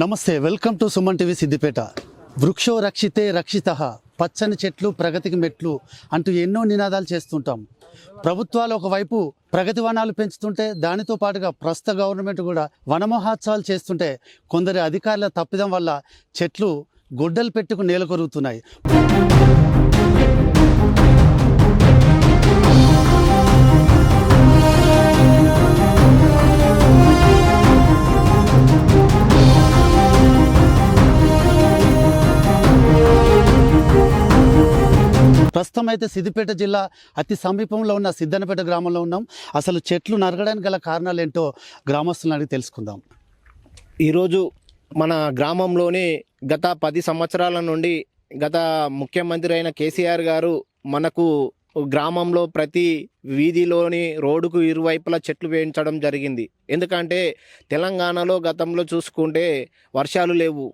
నమస్తే welcome to Suman TV Siddipet. వృక్షో రక్షితే రక్షిత పచ్చని చెట్లు ప్రగతికి మెట్లు అంటూ ఎన్నో నినాదాలు చేస్తుంటాం. ప్రభుత్వాలు ఒకవైపు ప్రగతి వనాలు పెంచుతుంటే దానితో పాటుగా ప్రస్తుత గవర్నమెంట్ కూడా వనమహోత్సవాలు చేస్తుంటే కొందరి అధికారుల తప్పిదం వల్ల చెట్లు గొడ్డలు పెట్టుకు నేల అయితే సిద్దిపేట జిల్లా అతి సమీపంలో ఉన్న సిద్దనపేట గ్రామంలో ఉన్నాం. అసలు చెట్లు నరగడానికి గల కారణాలు ఏంటో గ్రామస్తులను అడిగి తెలుసుకుందాం. ఈరోజు మన గ్రామంలోని గత పది సంవత్సరాల నుండి గత ముఖ్యమంత్రి అయిన కేసీఆర్ గారు మనకు గ్రామంలో ప్రతి వీధిలోని రోడ్డుకు ఇరువైపులా చెట్లు వేయించడం జరిగింది. ఎందుకంటే తెలంగాణలో గతంలో చూసుకుంటే వర్షాలు లేవు.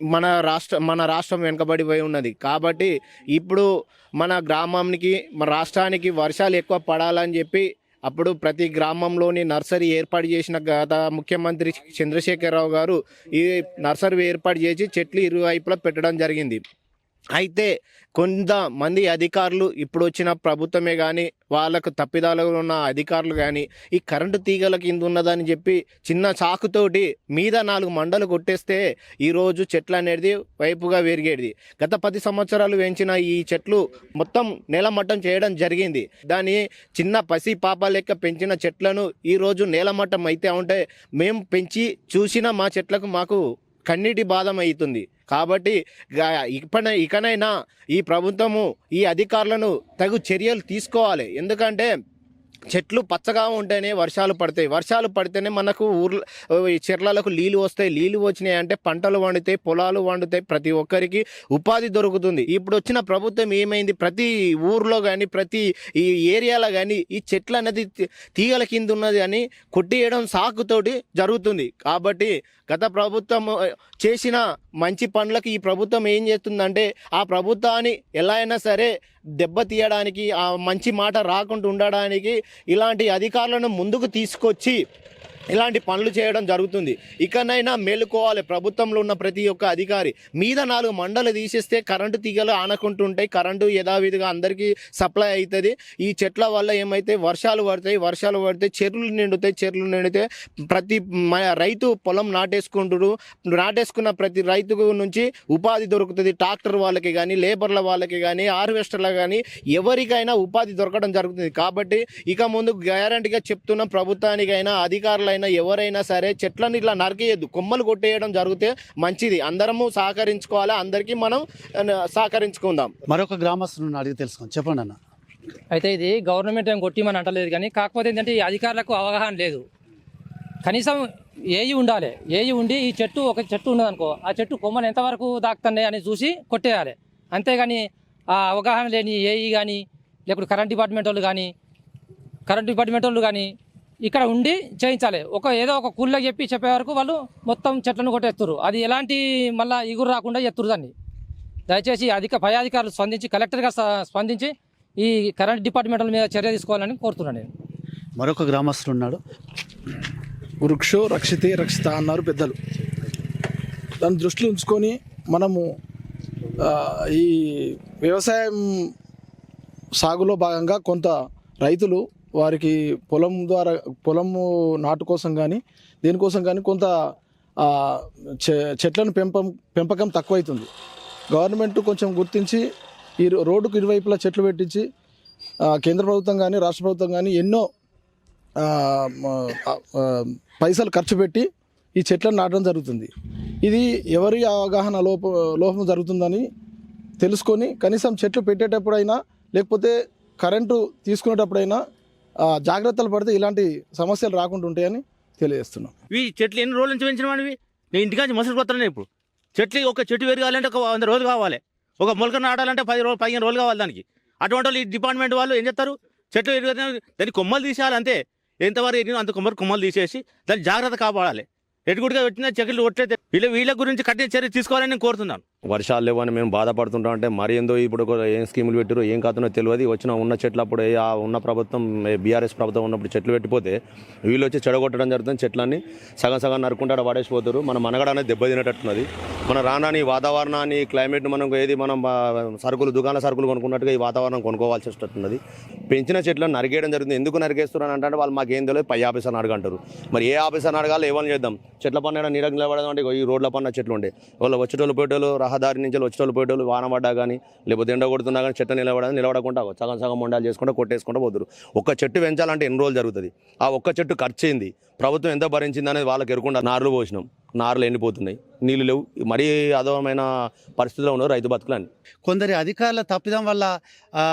మన రాష్ట్ర మన రాష్ట్రం వెనుకబడిపోయి ఉన్నది. కాబట్టి ఇప్పుడు మన గ్రామానికి మన రాష్ట్రానికి వర్షాలు ఎక్కువ పడాలని చెప్పి అప్పుడు ప్రతి గ్రామంలోని నర్సరీ ఏర్పాటు చేసిన గత ముఖ్యమంత్రి చంద్రశేఖరరావు గారు ఈ నర్సరీ ఏర్పాటు చేసి చెట్లు ఇరువైపులా పెట్టడం జరిగింది. అయితే కొంతమంది అధికారులు ఇప్పుడు వచ్చిన ప్రభుత్వమే కానీ వాళ్ళకు తప్పిదాలుగా ఉన్న అధికారులు కానీ ఈ కరెంటు తీగల కింద ఉన్నదని చెప్పి చిన్న చాకుతోటి మీద నాలుగు మండలు కొట్టేస్తే ఈరోజు చెట్లు అనేది వైపుగా పెరిగేది గత పది సంవత్సరాలు పెంచిన ఈ చెట్లు మొత్తం నేలమట్టం చేయడం జరిగింది. దాని చిన్న పసి పాప లెక్క పెంచిన చెట్లను ఈరోజు నేలమట్టం అయితే ఉంటే మేము పెంచి చూసిన మా చెట్లకు మాకు కన్నీటి బాధం అవుతుంది కాబట్టి ఇప్పటి ఇకనైనా ఈ ప్రభుత్వము ఈ అధికారులను తగు చర్యలు తీసుకోవాలి. ఎందుకంటే చెట్లు పచ్చగా ఉంటేనే వర్షాలు పడతాయి. వర్షాలు పడితేనే మనకు ఊర్ల చెట్లకు చెర్లలకు నీళ్ళు వస్తాయి. నీళ్ళు వచ్చినాయి అంటే పంటలు వండుతాయి పొలాలు వండుతాయి. ప్రతి ఒక్కరికి ఉపాధి దొరుకుతుంది. ఇప్పుడు వచ్చిన ప్రభుత్వం ఏమైంది? ప్రతి ఊర్లో కానీ ప్రతి ఈ ఏరియాలో కానీ ఈ చెట్లు అనేది తీగల కింద ఉన్నది అని కొట్టియడం సాకుతోటి జరుగుతుంది. కాబట్టి గత ప్రభుత్వం చేసిన మంచి పనులకు ఈ ప్రభుత్వం ఏం చేస్తుందంటే ఆ ప్రభుత్వాన్ని ఎలా అయినా సరే దెబ్బ తీయడానికి ఆ మంచి మాట రాకుండా ఉండడానికి ఇలాంటి అధికారులను ముందుకు తీసుకొచ్చి ఇలాంటి పనులు చేయడం జరుగుతుంది. ఇకనైనా మేలుకోవాలి. ప్రభుత్వంలో ఉన్న ప్రతి ఒక్క అధికారి మీద నాలుగు మండలు తీసేస్తే కరెంటు తీగలు ఆనకుంటుంటాయి. కరెంటు యథావిధిగా అందరికీ సప్లై అవుతుంది. ఈ చెట్ల వల్ల ఏమైతే వర్షాలు పడతాయి వర్షాలు పడితే చెరువులు నిండుతాయి. చెరువులు నిండితే ప్రతి రైతు పొలం నాటేసుకుంటుడు నాటేసుకున్న ప్రతి రైతుకు నుంచి ఉపాధి దొరుకుతుంది. ట్రాక్టర్ వాళ్ళకి కానీ లేబర్ల వాళ్ళకి కానీ హార్వెస్టర్ల కానీ ఎవరికైనా ఉపాధి దొరకడం జరుగుతుంది. కాబట్టి ఇక ముందు గ్యారంటీగా చెప్తున్న ప్రభుత్వానికైనా అధికారులైనా ఎవరైనా సరే చెట్లను ఇట్లా నరికేయద్దు. కొమ్మలు కొట్టేయడం జరిగితే మంచిది. అందరము సహకరించుకోవాలి. అందరికీ మనం సహకరించుకుందాం. మరొక గ్రామస్తులను అడిగి తెలుసుకుందాం. చెప్పండి అన్న. అయితే ఇది గవర్నమెంట్ ఏం కొట్టిమని అంటలేదు కానీ కాకపోతే ఏంటంటే ఈ అధికారులకు అవగాహన లేదు. కనీసం ఏయి ఉండాలి. ఏయి ఉండి ఈ చెట్టు ఒక చెట్టు ఉన్నదనుకో ఆ చెట్టు కొమ్మలు ఎంతవరకు దాక్కుతున్నాయి అని చూసి కొట్టేయాలి. అంతేగాని ఆ అవగాహన లేని ఏఈ కానీ లేకపోతే కరెంట్ డిపార్ట్మెంట్ వాళ్ళు కానీ కరెంట్ డిపార్ట్మెంట్ వాళ్ళు కానీ ఇక్కడ ఉండి చేయించాలి. ఒక ఏదో ఒక కూల్లో చెప్పి చెప్పే వరకు వాళ్ళు మొత్తం చెట్లను కొట్టేస్తారు. అది ఎలాంటి మళ్ళీ ఇగురు రాకుండా ఎత్తురు దాన్ని. దయచేసి అధిక పై అధికారులు స్పందించి కలెక్టర్గా స్పందించి ఈ కరెంట్ డిపార్ట్మెంట్ల మీద చర్య తీసుకోవాలని కోరుతున్నాను నేను. మరొక గ్రామస్తుడు ఉన్నాడు. వృక్షో రక్షితే రక్షిత అన్నారు పెద్దలు. దాన్ని దృష్టిలో ఉంచుకొని మనము ఈ వ్యవసాయం సాగులో భాగంగా కొంత రైతులు వారికి పొలం ద్వారా పొలము నాటు కోసం కానీ దేనికోసం కానీ కొంత చె- చెట్లను పెంపం పెంపకం తక్కువైతుంది. గవర్నమెంట్ కొంచెం గుర్తించి ఈ రో- రోడ్డుకు ఇరువైపులా చెట్లు పెట్టించి కేంద్ర ప్రభుత్వం కానీ రాష్ట్ర ప్రభుత్వం కానీ ఎన్నో పైసలు ఖర్చు పెట్టి ఈ చెట్లను నాటడం జరుగుతుంది. ఇది ఎవరి అవగాహన లోప లోపం జరుగుతుందని తెలుసుకొని కనీసం చెట్లు పెట్టేటప్పుడైనా లేకపోతే కరెంటు తీసుకునేటప్పుడైనా జాగ్రత్తలు పడితే ఇలాంటి సమస్యలు రాకుండా ఉంటాయని తెలియజేస్తున్నాం. ఇవి చెట్లు ఎన్ని రోజుల నుంచి పెంచినవి నేను ఇంటికాంచి మసలు కొత్తాను ఇప్పుడు. చెట్లు ఒక చెట్టు పెరగాలంటే ఒక వంద రోజులు కావాలి. ఒక మొలక నాటాలంటే పది రోజులు పదిహేను రోజులు కావాలి దానికి. అటువంటి వాళ్ళు ఈ డిపార్ట్మెంట్ వాళ్ళు ఏం చేస్తారు? చెట్లు పెరిగితే దాన్ని కొమ్మలు తీసేయాలి అంతే. ఎంతవరకు ఎరిగినా అంత కొమ్మలు కొమ్మలు తీసేసి దాన్ని జాగ్రత్త కాపాడాలి. ఎటుగుడిగా పెట్టిన చెట్లు కొట్టలేదు వీళ్ళ వీళ్ళ గురించి కఠిన చర్య తీసుకోవాలని నేను కోరుతున్నాను. వర్షాలు లేవని మేము బాధపడుతుంటాం అంటే మరి ఏందో ఇప్పుడు ఒక ఏం స్కీములు పెట్టారు ఏం కాదో తెలియదు. వచ్చిన ఉన్న చెట్లు అప్పుడు ఆ ఉన్న ప్రభుత్వం బీఆర్ఎస్ ప్రభుత్వం ఉన్నప్పుడు చెట్లు పెట్టిపోతే వీళ్ళు వచ్చి చెడగొట్టడం జరుగుతుంది. చెట్లన్నీ సగం సగం నరుకుంటాడు పడేసిపోతారు మన మనగడ అనేది దెబ్బతినేటట్టున్నది మన రానాని వాతావరణాన్ని క్లైమేట్ మనం ఏది మనం సరుకులు దుకాణ సరుకులు కొనుక్కున్నట్టుగా ఈ వాతావరణం కొనుక్కోవాల్సి వస్తున్నది. పెంచిన చెట్లను నరికేయడం జరుగుతుంది. ఎందుకు నరికేస్తున్నారు అంటే వాళ్ళు మాకు ఏం తెలియదు పై ఆఫీసర్ని అడగంటారు. మరి ఏ ఆఫీసర్ని అడగాలి ఏమని చేద్దాం? చెట్ల పన్న నీడకు నిలబడదాం అంటే ఈ రోడ్ల పన్న చెట్లు ఉండే. వాళ్ళు వచ్చేటోళ్ళు పోయేటోళ్ళు రహదారి నుంచి వచ్చేటోళ్ళు పోయేటోళ్ళు వాన పడ్డా కానీ లేకపోతే ఎండ కొడుతున్నా కానీ చెట్టు నిలబడని నిలబడకుండా సగం సగం మొండాలు చేసుకుంటూ కొట్టేసుకుంటూ పోతురు ఒక్క చెట్టు పెంచాలంటే ఎన్ని రోజులు జరుగుతుంది? ఆ ఒక్క చెట్టు ఖర్చు ప్రభుత్వం ఎంత భరించింది అనేది వాళ్ళకి ఎరుకుండా నార్లు పోసినాం. నారులు ఎండిపోతున్నాయి. నీళ్ళు లేవు. మరీ అధవమైన పరిస్థితిలో ఉన్నారు రైతు బతుకులని కొందరి అధికారుల తప్పిదం వల్ల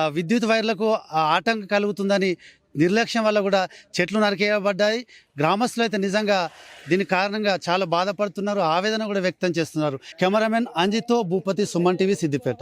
విద్యుత్ వైర్లకు ఆ, ఆటంకం కలుగుతుందని నిర్లక్ష్యం వల్ల కూడా చెట్లు నరికేయబడ్డాయి. గ్రామస్తులు అయితే నిజంగా దీని కారణంగా చాలా బాధపడుతున్నారు. ఆవేదన కూడా వ్యక్తం చేస్తున్నారు. కెమెరామెన్ అంజితో భూపతి సుమన్ టీవీ సిద్దిపేట.